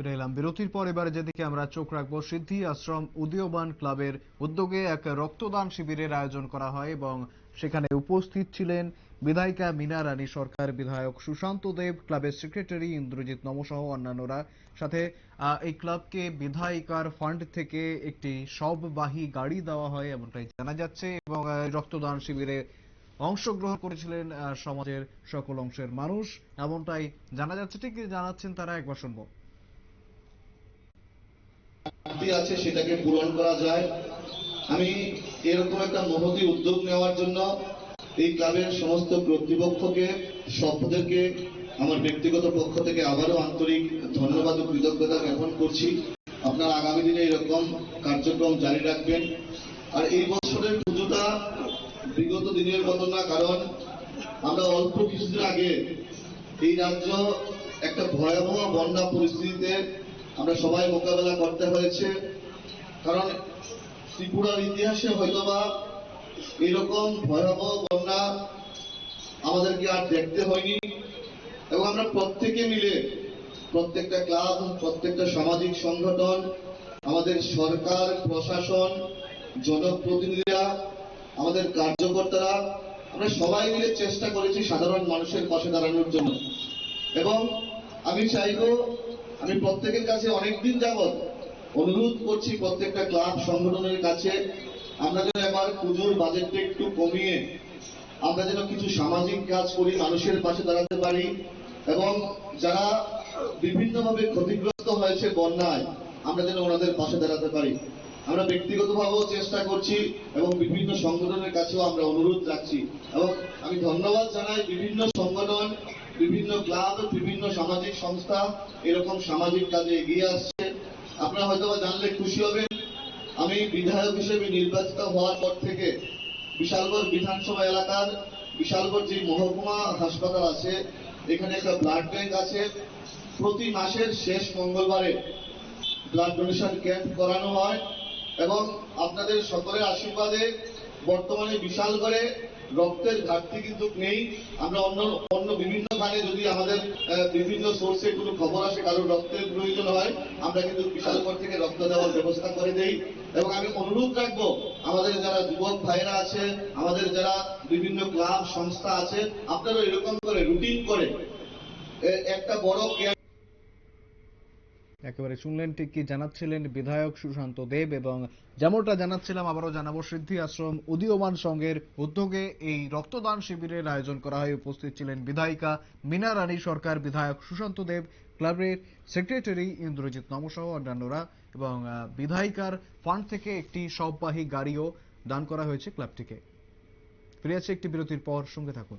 ফিরে এলাম। বিরতির পর এবারে যেদিকে আমরা চোখ রাখব, সিদ্ধি আশ্রম উদীয়মান ক্লাবের উদ্যোগে এক রক্তদান শিবিরের আয়োজন করা হয় এবং সেখানে উপস্থিত ছিলেন বিধায়িকা মিনা রানী সরকার, বিধায়ক সুশান্ত দেব, ক্লাবের সেক্রেটারি ইন্দ্রজিৎ নমসহ অন্যান্যরা। সাথে এই ক্লাবকে বিধায়িকার ফান্ড থেকে একটি সববাহী গাড়ি দেওয়া হয় এমনটাই জানা যাচ্ছে এবং রক্তদান শিবিরে অংশগ্রহণ করেছিলেন সমাজের সকল অংশের মানুষ। এমনটাই জানা যাচ্ছে। ঠিক জানাচ্ছেন তারা একবার শুনব। ঘাটতি আছে, সেটাকে পূরণ করা যায়। আমি এরকম একটা মহতি উদ্যোগ নেওয়ার জন্য এই ক্লাবের সমস্ত কর্তৃপক্ষকে সভ্যদেরকে আমার ব্যক্তিগত পক্ষ থেকে আবারও আন্তরিক ধন্যবাদ ও কৃতজ্ঞতা জ্ঞাপন করছি। আপনারা আগামী দিনে এরকম কার্যক্রম জারি রাখবেন। আর এই বছরের পুজোটা বিগত দিনের মতো না, কারণ আমরা অল্প কিছুদিন আগে এই রাজ্য একটা ভয়াবহ বন্যা পরিস্থিতিতে আমরা সবাই মোকাবেলা করতে হয়েছে। কারণ ত্রিপুরার ইতিহাসে হয়তোবা এরকম ভয়াবহ বন্যা আমাদেরকে আর দেখতে হয়নি। এবং আমরা প্রত্যেকে মিলে, প্রত্যেকটা ক্লাব, প্রত্যেকটা সামাজিক সংগঠন, আমাদের সরকার, প্রশাসন, জনপ্রতিনিধিরা, আমাদের কার্যকর্তারা, আমরা সবাই মিলে চেষ্টা করেছি সাধারণ মানুষের পাশে দাঁড়ানোর জন্য। এবং আমি চাইব আমি প্রত্যেকের কাছে অনেকদিন যাবৎ অনুরোধ করছি প্রত্যেকটা ক্লাব সংগঠনের কাছে আমরা যেন এবার পুজোর বাজেটটা একটু কমিয়ে আমরা যেন কিছু সামাজিক কাজ করি, মানুষের পাশে দাঁড়াতে পারি এবং যারা বিভিন্নভাবে ক্ষতিগ্রস্ত হয়েছে বন্যায়, আমরা যেন ওনাদের পাশে দাঁড়াতে পারি। আমরা ব্যক্তিগতভাবেও চেষ্টা করছি এবং বিভিন্ন সংগঠনের কাছেও আমরা অনুরোধ রাখছি এবং আমি ধন্যবাদ জানাই বিভিন্ন সংগঠন বিভিন্ন ক্লাব, বিভিন্ন সামাজিক সংস্থা এরকম সামাজিক কাজে এগিয়ে আসছে। আপনারা হয়তো জানলে খুশি হবেন, আমি বিধায়ক হিসেবে নির্বাচিত হওয়ার পর থেকে বিশালগড় বিধানসভা এলাকার বিশালগড় যে মহকুমা হাসপাতাল আছে, এখানে একটা ব্লাড ব্যাংক আছে। প্রতি মাসের শেষ মঙ্গলবারে ব্লাড ডোনেশন ক্যাম্প করানো হয় এবং আপনাদের সকলের আশীর্বাদে বর্তমানে বিশাল করে রক্তের ঘাটতি কিন্তু নেই। আমরা অন্য অন্য বিভিন্ন খানে যদি আমাদের বিভিন্ন সোর্সে কোনো খবর আসে কারোর রক্তের প্রয়োজন হয়, আমরা কিন্তু বিশালগড় থেকে রক্ত দেওয়ার ব্যবস্থা করে দেই। এবং আমি অনুরোধ রাখব, আমাদের যারা যুবক ভাইরা আছে, আমাদের যারা বিভিন্ন ক্লাব, সংস্থা আছে আপনারা এরকম করে রুটিন করে একটা বড় একেবারে শুনলেন ঠিক কি জানাচ্ছিলেন বিধায়ক সুশান্ত দেব এবং যেমনটা জানাচ্ছিলাম আবারও জানাব সিদ্ধি আশ্রম উদীয়মান সংঘের উদ্যোগে এই রক্তদান শিবিরের আয়োজন করা হয় উপস্থিত ছিলেন বিধায়িকা মিনা রানী সরকার, বিধায়ক সুশান্ত দেব, ক্লাবের সেক্রেটারি ইন্দ্রজিৎ নমসহ অন্যান্যরা এবং বিধায়িকার ফান্ড থেকে একটি সববাহী গাড়িও দান করা হয়েছে ক্লাবটিকে। ফিরে আছে একটি বিরতির পর, সঙ্গে থাকুন।